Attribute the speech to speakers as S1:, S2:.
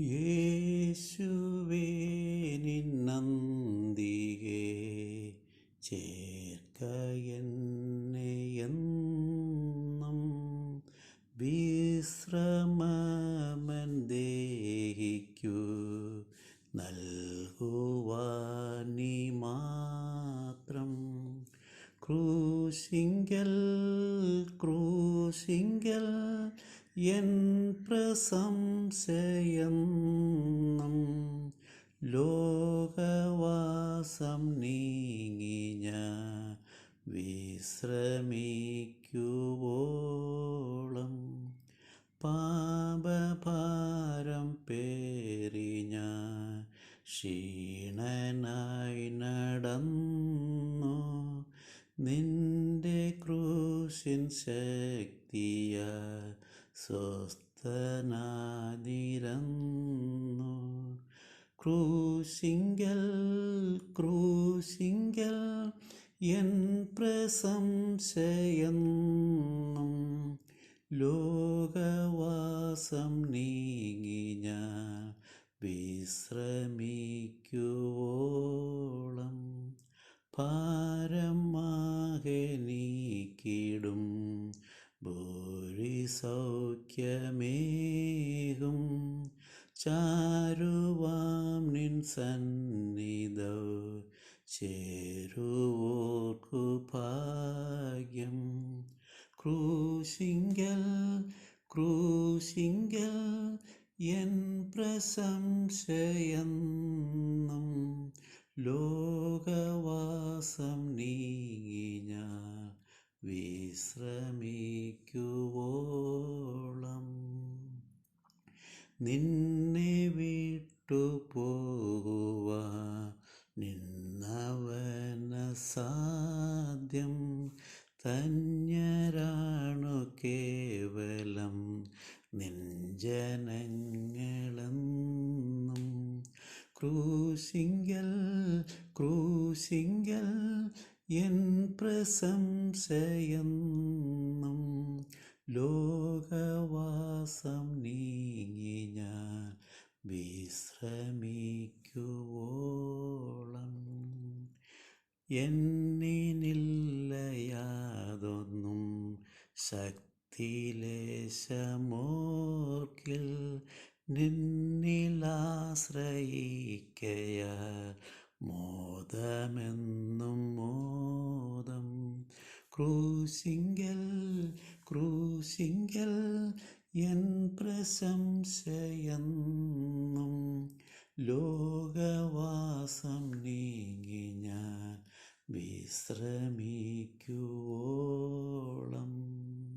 S1: യേശുവേ നിന്നന്തികെ ചേർക്കയെന്നെ എന്നും വിശ്രമമൻ ദേഹിക്കൂ നൽകുവാനി മാത്രം. ക്രൂശിങ്കൽ ക്രൂശിങ്കൽ എൻ പ്രശംസയെന്നും ലോകവാസം നീങ്ങി ഞാൻ വിശ്രമിക്കുവോളം. പാപഭാരം പേറി ഞാൻ ക്ഷീണനായി നടന്നു. നിന്റെ ക്രൂശിൻ ശക്തിയ സ്വസ്ഥനാതിരന്നു. ക്രൂശിങ്കൽ ക്രൂശിങ്കൽ എൻ പ്രശംസയെന്നും ലോകവാസം നീങ്ങി ഞാൻ വിശ്രമിക്കുവോളം. പാരമാകെ നീക്കിടും സൗഖ്യമേകും. ചാരുവാം നിൻ സന്നിധ ചേരുവോർക്കു ഭാഗ്യം. ക്രൂശിങ്കൽ ക്രൂശിങ്കൽ എൻ പ്രശംസയെന്നും ലോകവാസം ഞാൻ വിശ്രമിക്കുവോളം നിന്നെ വിട്ടു പോകുക നിന്നവന സാധ്യം. ധന്യരാണു കേവലം നിഞ്ജനങ്ങളെന്നും ക്രൂശിങ്കൽ ക്രൂശിങ്കൽ എൻ പ്രശംസയെന്നും ലോകവാസം നീങ്ങി ഞാൻ വിശ്രമിക്കുവോളം. എന്നിനില്ലയാതൊന്നും ശക്തിലേശമോർക്കിൽ നിന്നിലാശ്രയിക്കയ ക്രൂശിങ്കൽ ക്രൂശിങ്കൽ എൻ പ്രശംസയെന്നും ലോകവാസം നീങ്ങി ഞാൻ വിശ്രമിക്കുവോളം.